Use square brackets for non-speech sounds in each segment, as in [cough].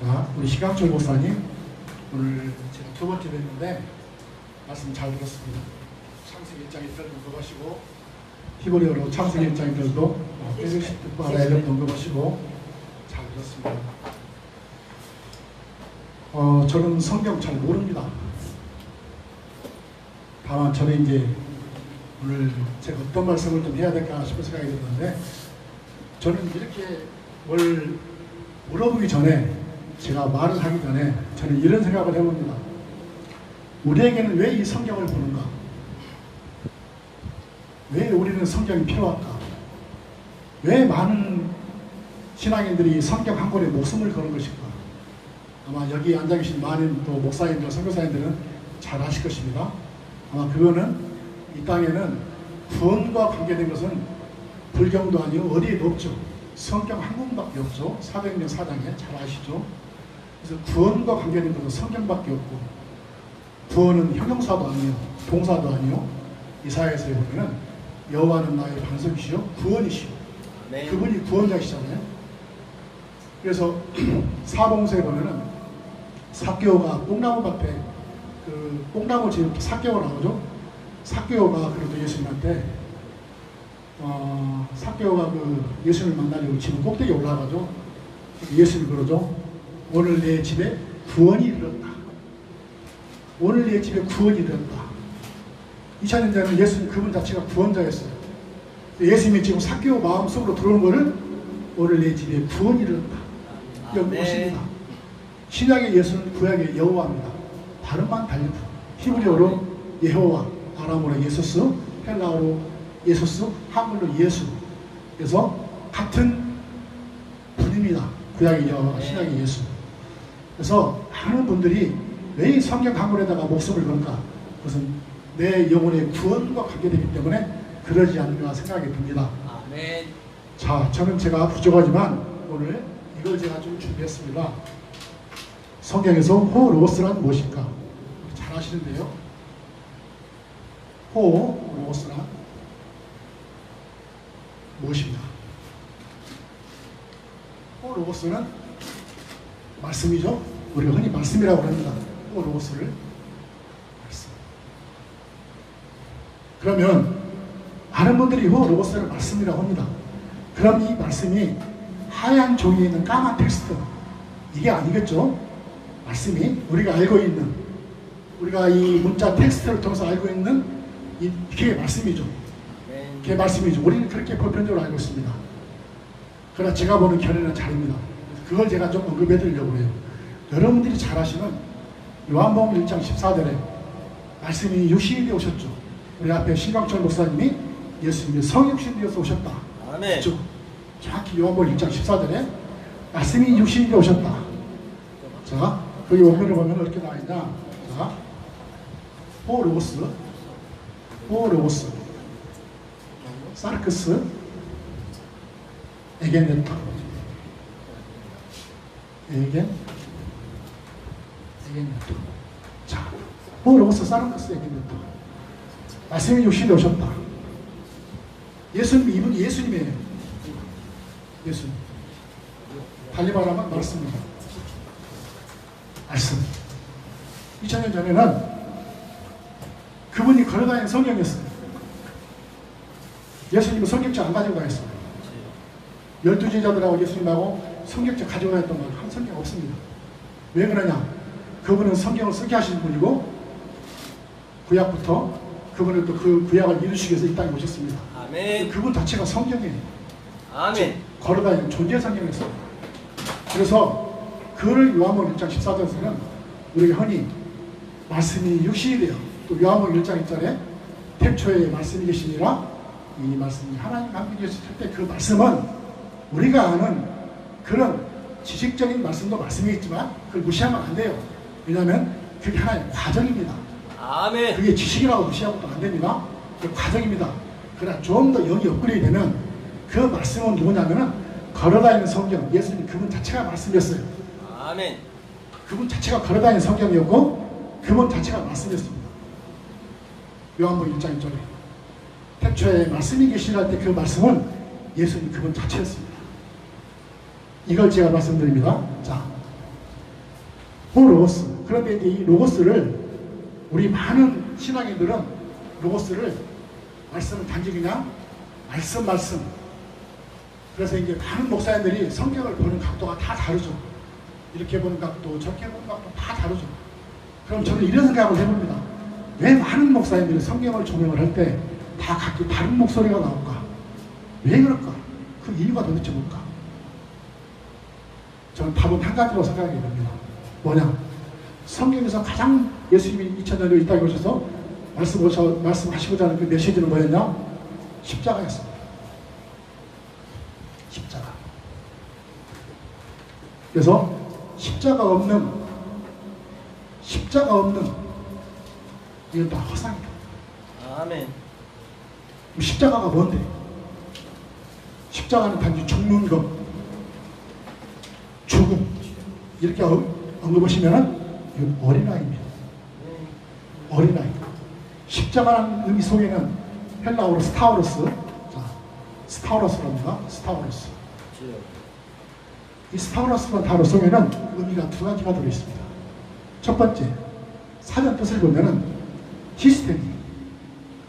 자, 우리 시각철 목사님 오늘 제가 두 번째 뵀는데 말씀 잘 들었습니다. 창세기 1장 1절 언급하시고 히브리어로 창세기 1장 1절도 빼르시 듣고 알아야 될 언급하시고 잘 들었습니다. 어, 저는 성경 잘 모릅니다. 다만 저는 이제 오늘 제가 어떤 말씀을 좀 해야 될까 싶은 생각이 들었는데 저는 이렇게 뭘 물어보기 전에 제가 말을 하기 전에 저는 이런 생각을 해봅니다. 우리에게는 왜 이 성경을 보는가? 왜 우리는 성경이 필요할까? 왜 많은 신앙인들이 이 성경 한 권에 목숨을 거는 것일까? 아마 여기 앉아 계신 많은 또 목사님들, 선교사님들은 잘 아실 것입니다. 아마 그거는 이 땅에는 구원과 관계된 것은 불경도 아니고 어디에도 없죠. 성경 한 권밖에 없죠. 사도행전 4장에 잘 아시죠. 그래서 구원과 관계된 것은 성경밖에 없고 구원은 형용사도 아니요 동사도 아니요 이사야에서 보면은 여호와는 나의 반석이시요 구원이시요 네. 그분이 구원자시잖아요. 그래서 [clears throat] 사봉서에 보면은 사개오가 뽕나무 밭에 그 뽕나무 지금 사개오 나오죠. 사개오가 그래도 예수님한테 어, 사개오가 그 예수님을 만나려고 지금 꼭대기 올라가죠. 예수님 그러죠. 오늘 내 집에 구원이 이르렀다. 오늘 내 집에 구원이 이르렀다. 2000년 전에 예수님 그분 자체가 구원자였어요. 예수님이 지금 사개오 마음속으로 들어오는 거를 오늘 내 집에 구원이 이르렀다. 여기 아멘. 오십니다. 신약의 예수는 구약의 여호와입니다. 발음만 달리고 히브리어로 예호와, 아람어로 예수스, 헬라어로 예수스, 한글로 예수. 그래서 같은 분입니다. 구약의 여호와, 네. 신약의 예수. 그래서 많은 분들이 왜이 성경 한 권에다가 목숨을 걸까? 그것은 내 영혼의 구원과 관계되기 때문에 그러지 않는가 생각이 듭니다. 아멘. 자, 저는 제가 부족하지만 오늘 이걸 제가 좀 준비했습니다. 성경에서 호로스란 무엇일까? 잘 아시는데요. 호로스란 무엇입니까? 호로스는 말씀이죠. 우리가 흔히 말씀이라고 합니다. 호로스를 말씀. 그러면 많은 분들이 호로스를 말씀이라고 합니다. 그럼 이 말씀이 하얀 종이에 있는 까만 텍스트 이게 아니겠죠? 말씀이 우리가 알고 있는 우리가 이 문자 텍스트를 통해서 알고 있는 이- 이게 말씀이죠. 아멘. 그게 말씀이죠. 우리는 그렇게 보편적으로 알고 있습니다. 그러나 제가 보는 견해는 다릅니다. 그걸 제가 좀 언급해 드리려고 해요. 여러분들이 잘 아시는 요한복음 1장 14절에 말씀이 육신이 오셨죠. 우리 앞에 신광철 목사님이 예수님이 성육신 되어서 오셨다. 아멘. 그렇죠? 정확히 요한복음 1장 14절에 말씀이 육신이 오셨다. 자, 거기 원문을 보면 어떻게 나와 있냐? 자, 호로스, 호로스, 사르크스, 에겐네토, 에겐, 에겐네토. 자, 호로스, 사르크스, 에겐네토. 말씀이 육신이 오셨다. 예수님, 이분이 예수님이에요. 예수님. 달리 말하면 말씀입니다. 말씀. 2000년 전에는 그분이 걸어다니는 성경이었어요. 예수님은 성경책 안 가지고 다녔어요. 열두 제자들하고 예수님하고 성경책 가지고 다녔던 건한 성경 없습니다. 왜 그러냐? 그분은 성경을 쓰게 하신 분이고 구약부터 그분은 또 그 구약을 이루시기 위해서 이 땅에 오셨습니다. 아멘. 그분 자체가 성경이에요. 아멘. 걸어다니는 존재 성경에서 그래서 그를 요한복음 1장 14절에서는 우리가 흔히 말씀이 육신이 되어 또 요한복음 1장 1절에 태초에 말씀이 계시니라 이 말씀이 하나님 한 분이셨을 때 그 말씀은 우리가 아는 그런 지식적인 말씀도 말씀이 있지만 그걸 무시하면 안 돼요 왜냐하면 그게 하나의 과정입니다 아멘. 그게 지식이라고 무시하고도 안 됩니다. 그 과정입니다. 그러나 좀더 영이 업그레이드 되면 그 말씀은 누구냐면은 걸어다니는 성경, 예수님 그분 자체가 말씀이었어요. 아멘. 그분 자체가 걸어다니는 성경이었고 그분 자체가 말씀이었습니다. 요한복음 1장 1절에 태초에 말씀이 계시라 할때그 말씀은 예수님 그분 자체였습니다. 이걸 제가 말씀드립니다. 자, 호로스. 그런데 이 로고스를 우리 많은 신앙인들은 로고스를 말씀을 단지 그냥 말씀 말씀. 그래서 이제 많은 목사님들이 성경을 보는 각도가 다 다르죠. 이렇게 보는 각도, 저렇게 보는 각도 다 다르죠. 그럼 저는 이런 생각을 해봅니다. 왜 많은 목사님들이 성경을 조명을 할 때 다 각기 다른 목소리가 나올까? 왜 그럴까? 그 이유가 도대체 뭘까? 저는 답은 한 가지로 생각이 됩니다. 뭐냐? 성경에서 가장 예수님이 2000년에 이 땅에 오셔서 말씀 오셔, 말씀하시고자 하는 그 메시지는 뭐였냐? 십자가였습니다. 십자가. 그래서 십자가 없는 십자가 없는 이건 다 허상이다. 아멘. 십자가가 뭔데? 십자가는 단지 죽는 것, 죽음 이렇게 언- 언급하시면은 어린아이입니다. 네. 어린아이. 십자가라는 의미 속에는 헬라어로 스타우로스, 자, 스타우로스랍니다. 스타우로스. 이 스타우로스라는 단어 속에는 의미가 두 가지가 들어있습니다. 첫 번째, 사전 뜻을 보면은 티스템이,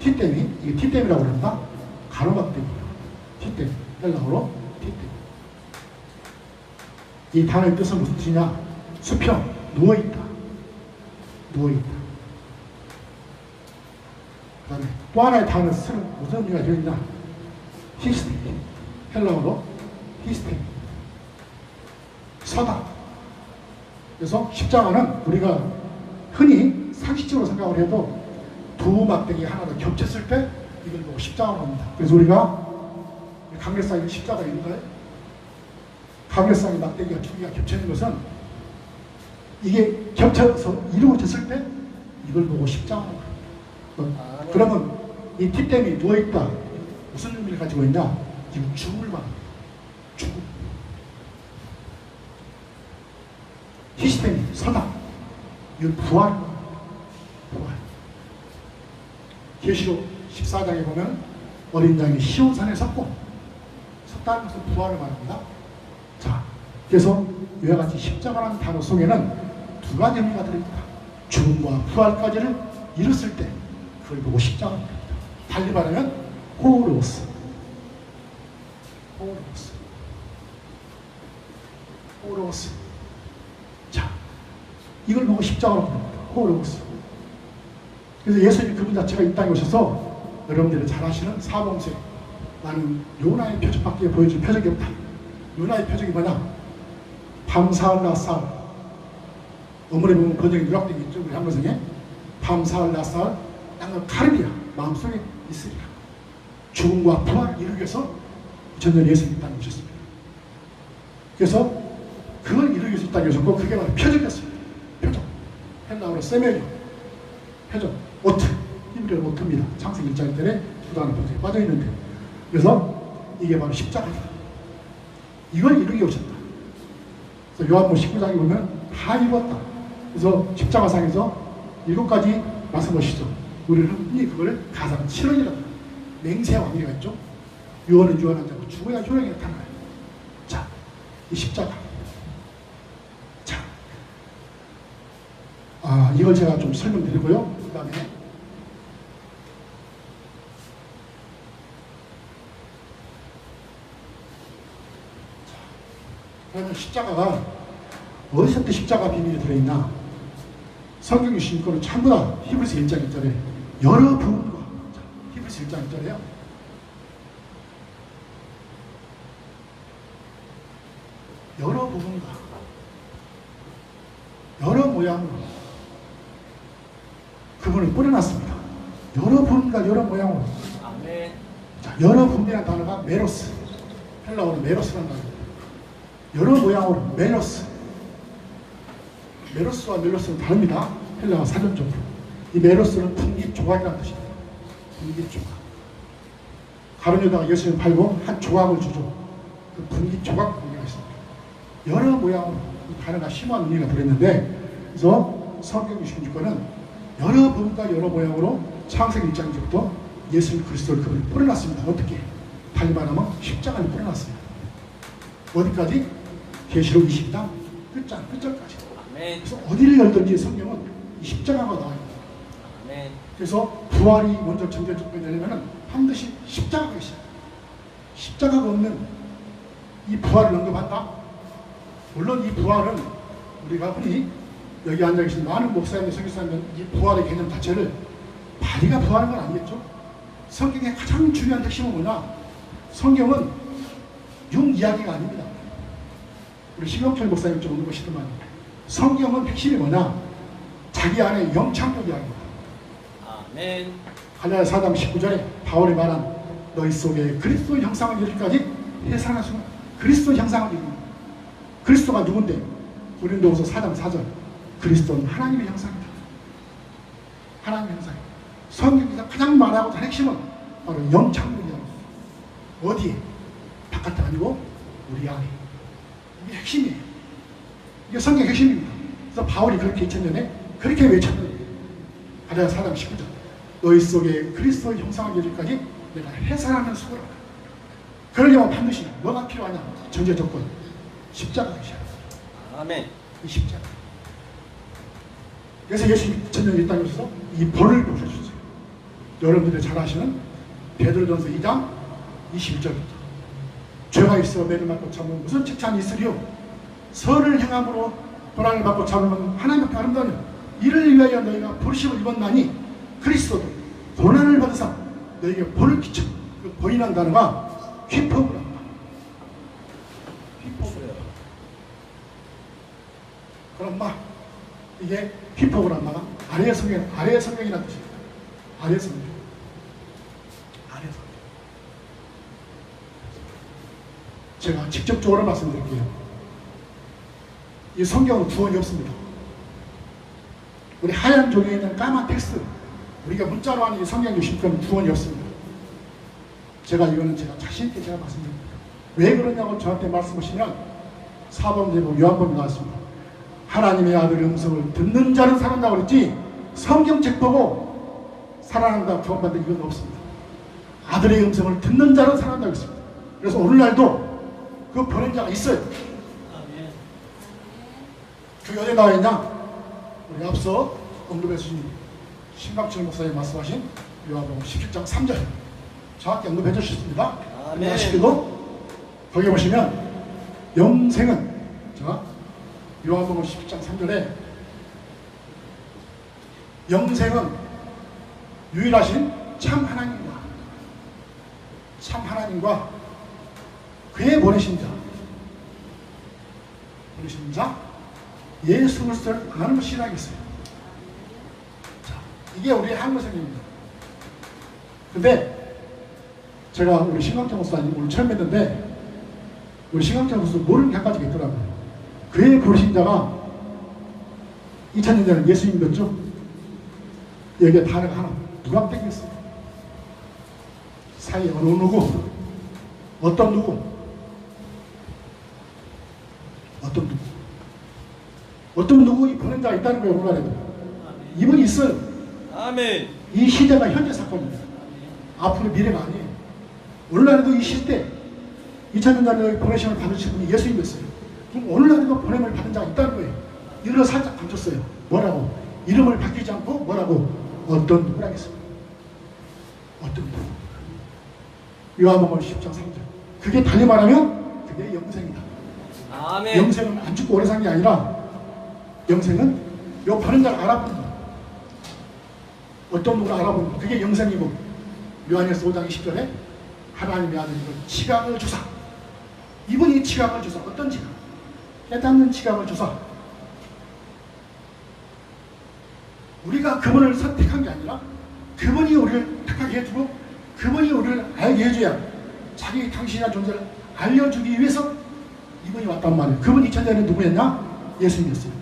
티템이, 이게 티템이라고 합니다. 가로막대기예요. 티템, 헬라어로 티템. 이 단어의 뜻은 무슨 뜻이냐? 수평, 누워있다. 누워있다. 그 다음에 또 하나의 단어 쓰는 무슨 의미가 되어 있냐? 히스템, 헬라어로 히스템. 서다. 그래서 십자가는 우리가 흔히 상식적으로 생각을 해도 두 막대기 하나가 겹쳤을 때 이걸 십자가로 합니다. 그래서 우리가 강렬상에 십자가 있는가요? 강렬상에 막대기가 두 개가 겹쳐있는 것은 이게 겹쳐서 이루어졌을 때 이걸 보고 십자가로 합니다. 아멘. 그러면 이 티땜이 누워있다. 무슨 의미를 가지고 있냐? 지금 죽음을 말합니다. 죽음. 히스템이 서다. 이건 부활. 부활. 계시록 14장에 보면 어린 양이 시온산에 섰고 섰다는 것은 부활을 말합니다. 자, 그래서 이와 같이 십자가라는 단어 속에는 두 가지 의미가 들어있다. 죽음과 부활까지를 이뤘을 때 그걸 보고 십자가를 말합니다. 달리 말하면 호로스. 호로스. 호로스. 자, 이걸 보고 십자가로 부릅니다. 호로스. 그래서 예수님 그분 자체가 이 땅에 오셔서 여러분들이 잘 아시는 사범세 나는 요나의 표적밖에 보여줄 표적이 없다. 요나의 표적이 뭐냐? 밤사흘 낮사흘 어머니 보면 번역이 누락되어 있죠. 우리 한글성에 밤사흘 낮사흘 땅을 가르리라 마음속에 있으리라. 죽음과 이루기 위해서 전년 예수님 이 땅에 오셨습니다. 그래서 그걸 이루기 위해서 이 땅에 오셨고 그게 바로 표적이었습니다. 표적. 헬라어로 세메리오. 표적. 오트. 히브리어 오트입니다. 창세기 1장 때에 수단의 표적에 빠져 있는데. 그래서 이게 바로 십자가다. 이걸 이루기 오셨다. 그래서 요한복 19장에 보면 다 이루었다. 그래서 십자가상에서 일곱 가지 말씀하시죠. 우리는 흔히 그걸 가상 실현이라고. 맹세 있죠. 유언은 유언한 자고 죽어야 효력이 나타나요. 자, 이 십자가. 자, 아 이걸 제가 좀 설명드리고요. 그 다음에 그러면 십자가가 어디서부터 십자가 비밀이 들어있나? 성경 거는 전부 다 히브리서 1장 1절에 여러 부분과 자, 히브리서 1장 1절에요. 여러 부분과 여러 모양으로 그분을 뿌려놨습니다. 여러 부분과 여러 모양으로 아멘. 자, 여러 분이라는 단어가 메로스 헬라어로 메로스라는 단어입니다. 여러 모양으로 메로스 메로스와 멜로스는 다릅니다. 헬라어 사전적으로 이 메로스는 분깃 조각이라는 뜻입니다. 분깃 조각 가론유다가 예수님 팔고 한 조각을 주죠. 그 분깃 조각 의미가 있습니다. 여러 모양으로 이 단어가 심한 의미가 들어있는데 그래서 성경 26권은 여러 분과 여러 모양으로 창세기 1장부터 예수 그리스도를 그분을 뿌려놨습니다. 어떻게? 달리 말하면 십자가를 뿌려놨습니다. 어디까지? 계시록 20장 끝장, 끝절까지. 아멘. 그래서 어디를 열든지 성경은 이 십자가가. 아멘. 그래서 부활이 먼저 전제되려면 반드시 십자가가 있어요. 십자가가 없는 이 부활을 언급한다. 물론 이 부활은 우리가 흔히 여기 앉아 계신 많은 목사님들, 선교사님들 이 부활의 개념 자체를 바리가 부활한 건 아니겠죠. 성경의 가장 중요한 핵심은 뭐냐? 성경은 융 이야기가 아닙니다. 우리 심영철 목사님 좀 언급하시더만 성경은 핵심이 뭐냐? 자기 안에 영창적 이야기입니다. 아멘. 갈라디아 4장 19절에 바울이 말한 너희 속에 그리스도 형상을 이루기까지 해산할 수는 그리스도 형상을 이루는. 그리스도가 누군데? 고린도후서 4장 4절 그리스도는 하나님의 형상이다. 하나님의 형상. 성경에서 가장 말하고 한 핵심은 바로 영창문이다. 어디에? 바깥에 아니고 우리 안에. 이게 핵심이에요. 이게 성경 핵심입니다. 그래서 바울이 그렇게 2000년에 그렇게 외쳤는데 갈라디아 4장 19절 너희 속에 그리스도의 형상을 이루기까지 내가 해산하는 수고라. 그러려면 반드시 뭐가 필요하냐? 전제 조건. 십자가가 있어야 돼. 아멘. 이 십자가. 그래서 예수님 전년 이 땅에 오셔서 이 벌을 보셔주세요. 여러분들이 잘 아시는 베드로전서 2장 21절부터 죄가 있어 맞고 참으면 무슨 칭찬이 있으리요? 선을 행함으로 고난을 받고 참으면 하나님 앞에 아름다우니 이를 위하여 너희가 부르심을 입었나니 그리스도도 고난을 받으사 너희에게 벌을 끼쳐 그 벌이라는 단어가. 휘법을 해요. 그럼 막 이게 휘법을한마가 아래의 성경 아래의 성경이라는 뜻입니다. 아래의 성경. 아래의 성경. 제가 직접적으로 말씀드릴게요. 이 성경은 구원이 없습니다. 우리 하얀 종이에 있는 까만 텍스트, 우리가 문자로 하는 이 성경 유심표는 구원이 없습니다. 제가 이거는 제가 자신있게 제가 말씀드립니다. 왜 그러냐고 저한테 말씀하시면 사범대보 요한복음 나왔습니다. 하나님의 아들 음성을 듣는 자는 살아난다고 그랬지 성경책 보고 살아난다 구원받는 이건 없습니다. 아들의 음성을 듣는 자는 살아난다고 했습니다. 그래서 오늘날도 그 보낸 자가 있어요. 아멘. 그 어디에 나와 있냐? 우리 앞서 언급해 주신 신박철 목사님 말씀하신 요한복음 17장 3절 정확히 언급해 주셨습니다. 아시기도 거기 보시면 영생은 자 요한복음 17장 3절에 영생은 유일하신 참 하나님과 참 하나님과 그의 보내신 자 보내신 자 예수 그리스도를 것이 신앙이었어요. 자, 이게 우리의 한국성입니다. 근데 제가 우리 신강태 목사님 오늘 처음 뵀는데 우리 신강태 목사 모르는 게 한 가지가 있더라고요. 그의 부르신 자가 2000년 전에 예수님 믿었죠? 여기에 단어가 하나 누가 땡겼어요? 사이 어느 누구? 어떤 누구? 어떤 누구? 어떤 누구 보낸 자가 있다는 거예요, 오늘날에도. 이분이 있어요. 아멘. 이 시대가 현재 사건입니다. 앞으로 미래가 아니에요. 오늘날에도 이 시대 2000년 전에 보내심을 받으신 분이 예수님이었어요. 그럼 오늘날에도 보냄을 받은 자가 있다는 거예요. 이를 살짝 감췄어요. 뭐라고? 이름을 바뀌지 않고 뭐라고? 어떤 누구라겠습니다. 어떤 누구? 요한복음 10장 3절. 그게 달리 말하면 그게 영생이다. 아멘. 영생은 안 죽고 오래 산게 아니라 영생은 요 바른 자를 거야. 어떤 알아보는 거. 그게 영생이고 요한일서 5장 20절에 하나님의 아들 이걸 지각을 주사. 이분이 지각을 주사. 어떤 지각? 깨닫는 지각을 주사. 우리가 그분을 선택한 게 아니라 그분이 우리를 택하게 해주고 그분이 우리를 알게 해줘야 자기 당신의 존재를 알려주기 위해서 이분이 왔단 말이에요. 그분이 천년에 누구였냐? 예수님이었어요.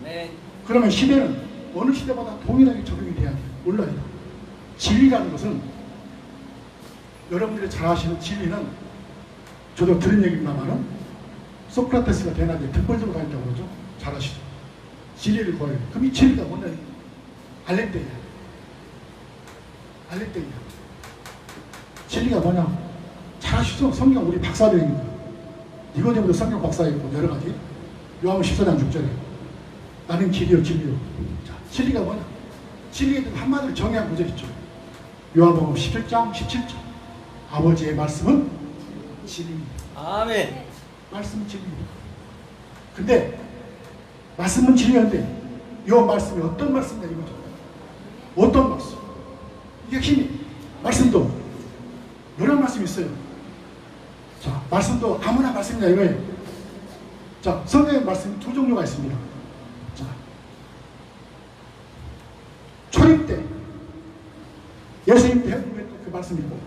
아멘. 그러면 시대는 어느 시대보다 동일하게 적용이 돼야 돼요. 온라인. 진리라는 것은 여러분들이 잘 아시는 진리는 저도 들은 얘기입니다만은 소크라테스가 대낮에 등벌들고 다닌다고 그러죠. 잘 아시죠? 진리를 구해요. 그럼 이 진리가 뭐냐? 알레떼야. 알레떼야. 진리가 뭐냐? 잘 아시죠? 성경 우리 박사들입니다. 니고데모도 성경 박사였고 여러 가지. 요한복음 14장 6절에 나는 길이요 진리요. 자, 진리가 뭐냐? 진리에 대한 한마디로 정의한 구절 있죠. 요한복음 17장 17절. 아버지의 말씀은 진리입니다. 아멘. 말씀은 진리입니다. 근데 말씀은 진리인데 이 말씀이 어떤 말씀이냐 이거죠. 어떤 말씀? 이게 힘이 말씀도 여러 말씀이 있어요. 자, 말씀도 아무나 말씀이냐 이거예요. 자, 성경의 말씀이 두 종류가 있습니다. 자, 초림 때 예수님 때 했던 그 말씀이 있고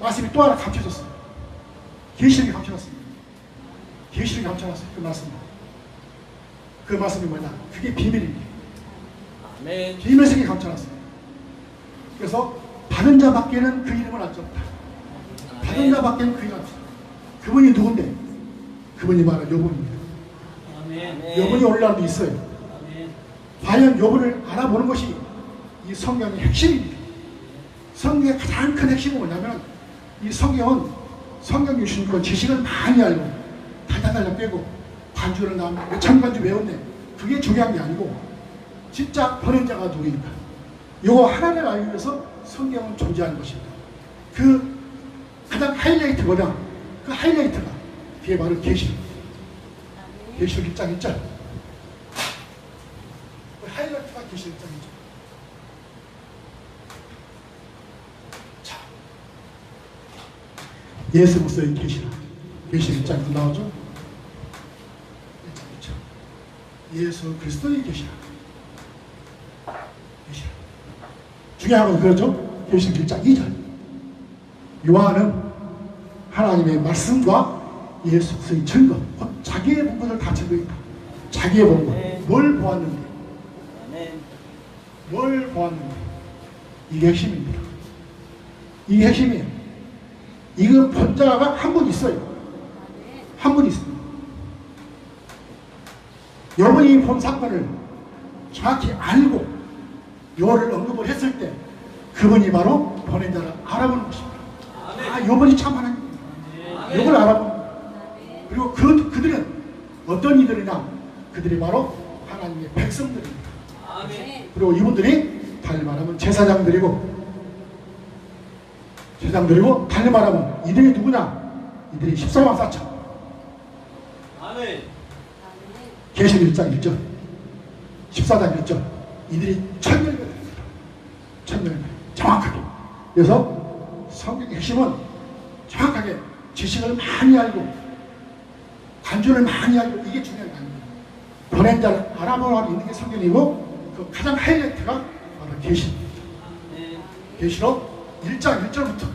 말씀이 또 하나 감춰졌어요. 계시록이 감춰졌습니다. 계시록이 감춰놨어요. 그 말씀. 그 말씀이 뭐냐? 그게 비밀입니다. 아멘. 비밀성이 감춰놨어요. 그래서 받은 자밖에는 그 이름을 알수 없다. 받은. 자밖에는 그 이름을 알수 없다. 그분이 누군데? 그분이 바로. 아멘. 여분이 오늘날도 있어요. 아멘. 과연 여분을 알아보는 것이 이 성경의 핵심입니다. 성경의 가장 큰 핵심은 뭐냐면 이 성경은 성경 주신 그 지식을 많이 알고 달달달달 빼고 반주를 나몇 천반주 외웠네. 그게 중요한 게 아니고 진짜 보낸 자가 누구니까. 요거 하나를 알기 위해서 성경은 존재하는 것입니다. 그 가장 하이라이트보다 그 하이라이트가 그게 바로 계시록. 계시록 1장 1절. 그 하이라이트가 계시록 1장 1절. 자, 예수로서의 계시라. 계시록 1장에도 나오죠. 1장 2절. 예수 그리스도의 계시라. 계시라. 중요한 건 그렇죠. 계시록 1장 2절. 요한은 하나님의 말씀과 예수 그리스도의 증거, 곧 자기의 본 것을 다 증거했다. 자기의 본 것, 네. 뭘 보았는데. 뭘 보았는데, 이게 핵심입니다. 이게 핵심이에요. 이거 본 자가 한 분 있어요. 한 분 있습니다. 여러분이 본 사건을 정확히 알고 요를 언급을 했을 때 그분이 바로 보낸 자를 알아보는 것입니다. 아, 요분이 참 하나님. 알아보는 거예요. 그리고 그, 그들은 어떤 이들이냐? 그들이 바로 하나님의 백성들입니다. 그리고 이분들이 달리 말하면 제사장들이고 제사장들이고 달리 말하면 이들이 누구냐? 이들이 14만 4천 아멘. 계시 1장 1절 14장 1절 이들이 천명입니다 천명입니다 정확하게 그래서 성경의 핵심은 정확하게 지식을 많이 알고 간주를 많이 알고 이게 중요한 게 아닙니다 보낸 자를 알아보고 있는 게 성경이고 그 가장 하이라이트가 바로 계시입니다. 계시록 1장 1절부터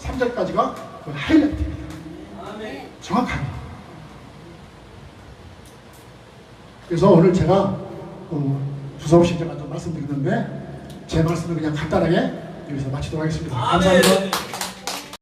3절까지가 그 하이라이트입니다. 정확하게. 그래서 오늘 제가 그 두서없이 제가 좀 말씀드리는데 제 말씀을 그냥 간단하게 여기서 마치도록 하겠습니다. 감사합니다. 아멘.